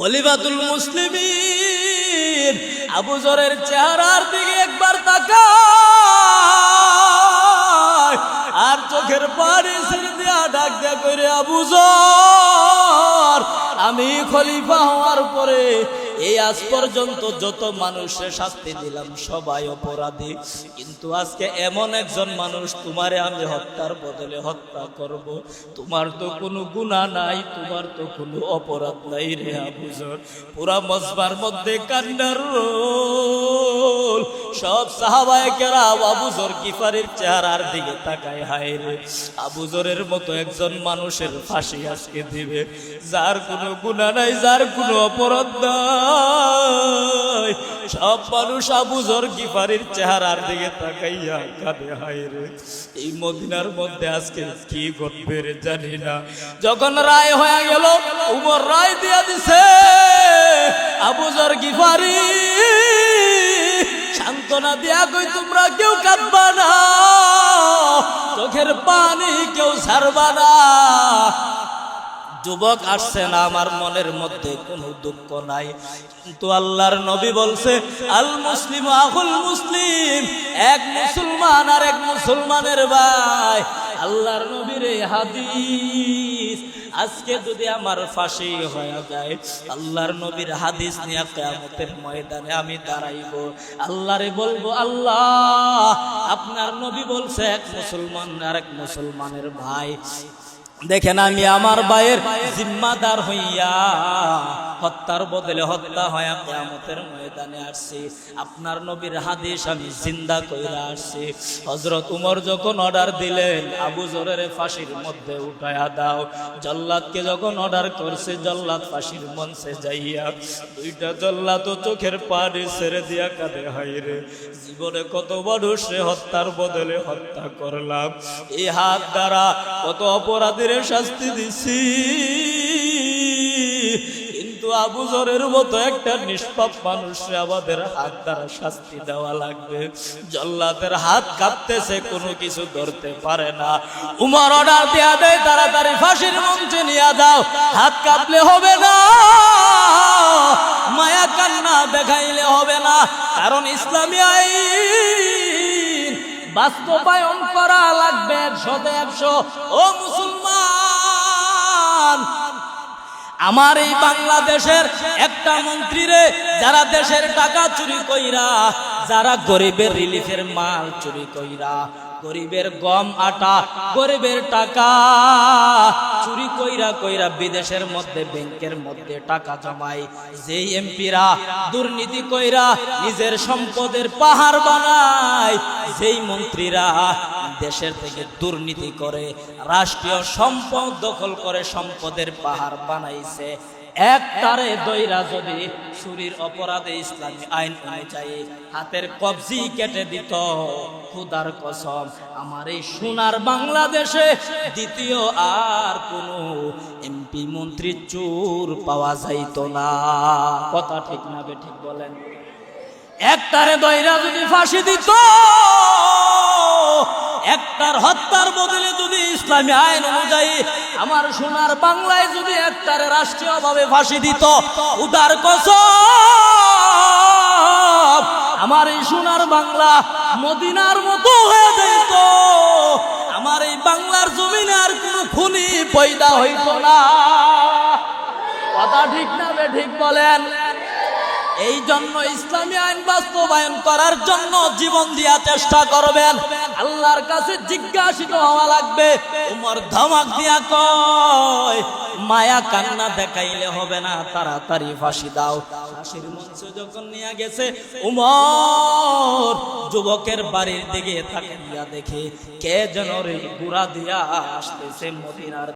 খলিফাতুল মুসলিমিন, আবু জরের চেহারার দিকে একবার তাকায়, আর চোখের পানি ছেড়ে দিয়া ডাক দেয়া করে আবু জর, আমি খলিফা হওয়ার পরে এই আজ পর্যন্ত যত মানুষের শাস্তি দিলাম, সবাই অপরাধী। কিন্তু আজকে এমন একজন মানুষ, তোমারে আমি হত্যার বদলে হত্যা করব। তোমার তো কোনো গুণা নাই, তোমার তো কোনো অপরাধ নাই রে আবুজর পুরা মজবার মধ্যে কান্নার রোল সব সাহাবায় কেরা আবুজর কিফারের চেহারার দিকে তাকায়, হায় রে। আবুজরের মতো একজন মানুষের ফাঁসি আজকে দিবে। যার কোনো গুণা নাই, যার কোনো অপরাধ নাই। সব মানুষ আবুজর কিফারের চেহারার দিকে তাকাইয়া কাঁদে, হায় রে। এই মদিনার মধ্যে আজকে কি ঘটবে রে জানি না। যখন রায় হয়ে গেল, উমর রায় দিয়া দিছে আবুজর গিফারি সান্ত্বনা দিয়া কই তোমরা কেউ কাঁদবা না। চোখের পানি কেউ ছাড়বা না। যুবক আসছে না, আমার মনের মধ্যে কোনো দুঃখ নাই। কিন্তু আল্লাহর নবী বলছে, আল মুসলিম আহুল মুসলিম, এক মুসলমান আর এক মুসলমানের ভাই। আল্লাহর নবীর হাদিস আজকে যদি আমার ফাঁসি হয়ে যায়, আল্লাহর নবীর হাদিস নিয়ে কেয়ামতের ময়দানে আমি দাঁড়াইব। আল্লাহরে বলব, আল্লাহ, আপনার নবী বলছে এক মুসলমান আর এক মুসলমানের ভাই। দেখেন আমি আমার ভাইয়ের জিম্মাদার হইয়া হত্যার বদলে হত্যা হইয়া কেয়ামতের ময়দানে আসছি। আপনার নবীর হাদিস আমি জিন্দা কইরা আসছি। হজরত উমর যখন অর্ডার দিলেন, আবু জরের ফাঁসির মধ্যে উঠায়া দাও। জল্লাদকে যখন অর্ডার করছে, জল্লাদ ফাঁসির মঞ্চে যাইয়া দুইটা জল্লাদ চোখের পানি ছেড়ে দিয়া কাঁদে হাইরে জীবনে কত মানুষে হত্যার বদলে হত্যা করলাম। এই হাত দ্বারা কত অপরাধীর শাস্তি দিছি। আবু মতো একটা নিষ্পাপ মানুষে আমাদের হাত দ্বারা শাস্তি দেওয়া লাগবে। জল্লাদের হাত কাঁপতেছে, কোনো কিছু ধরতে পারে না। উমর অর্ডার দেয়া দেয়, তাড়াতাড়ি ফাঁসির মঞ্চে নিয়ে দাও হাত কাঁপলে হবে না, মায়া কান্না দেখাইলে হবে না। কারণ ইসলামী আইন বাস্তবায়ন করা লাগবে একশোতে একশো ও মুসলমান আমার এই বাংলাদেশের একটা মন্ত্রীরে যারা দেশের টাকা চুরি কইরা, যারা গরিবের রিলিফের মাল চুরি কইরা, গরিবের গম, আটা, গরিবের টাকা চুরি কইরা কইরা বিদেশের মধ্যে, ব্যাংকের মধ্যে টাকা জমায়। যেই এমপিরা দুর্নীতি কইরা নিজের সম্পদের পাহাড় বানায়, যেই মন্ত্রীরা দেশের থেকে দুর্নীতি করে, রাষ্ট্রীয় সম্পদ দখল করে সম্পদের পাহাড় বানাইছে। একটারে দইরা যদি চুরির অপরাধে ইসলামী আইন অনুযায়ী হাতের কবজি কেটে দিত, খুদার কসম, আমার এই সোনার বাংলাদেশে দ্বিতীয় আর কোন এমপি মন্ত্রী চোর পাওয়া যাইত না। কথা ঠিক না বে ঠিক বলেন। একটারে দইরা যদি ফাঁসি দিত একটার হত্যার বদলে যদি ইসলামী আইন অনুযায়ী আমার সোনার বাংলায় যদি একটারে রাষ্ট্রীয়ভাবে ফাঁসি দিত, উদার কসম, আমার এই সোনার বাংলা মদিনার মতো হয়ে যেত আমার এই বাংলার জমিনে আর কোনো খুনি পয়দা হইত না। কথা ঠিক না বে ঠিক বলেন? এই জন্য ইসলামী আইন বাস্তবায়ন করার জন্য জীবন দিয়া চেষ্টা করবেন। আল্লাহর কাছে জিজ্ঞাসিত হওয়া লাগবে, উমর ধমক দিয়া কয়, মায়া কান্না দেখাইলে হবে না, তাড়াতাড়ি ফাঁসি দাও। ফাঁসির মঞ্চে যখন নিয়ে গেছে, উমর যুবকের বাড়ির দিকে তাকিয়া দেখে, কে যেন রে গুড়া দিয়া আসতেছে মদিনার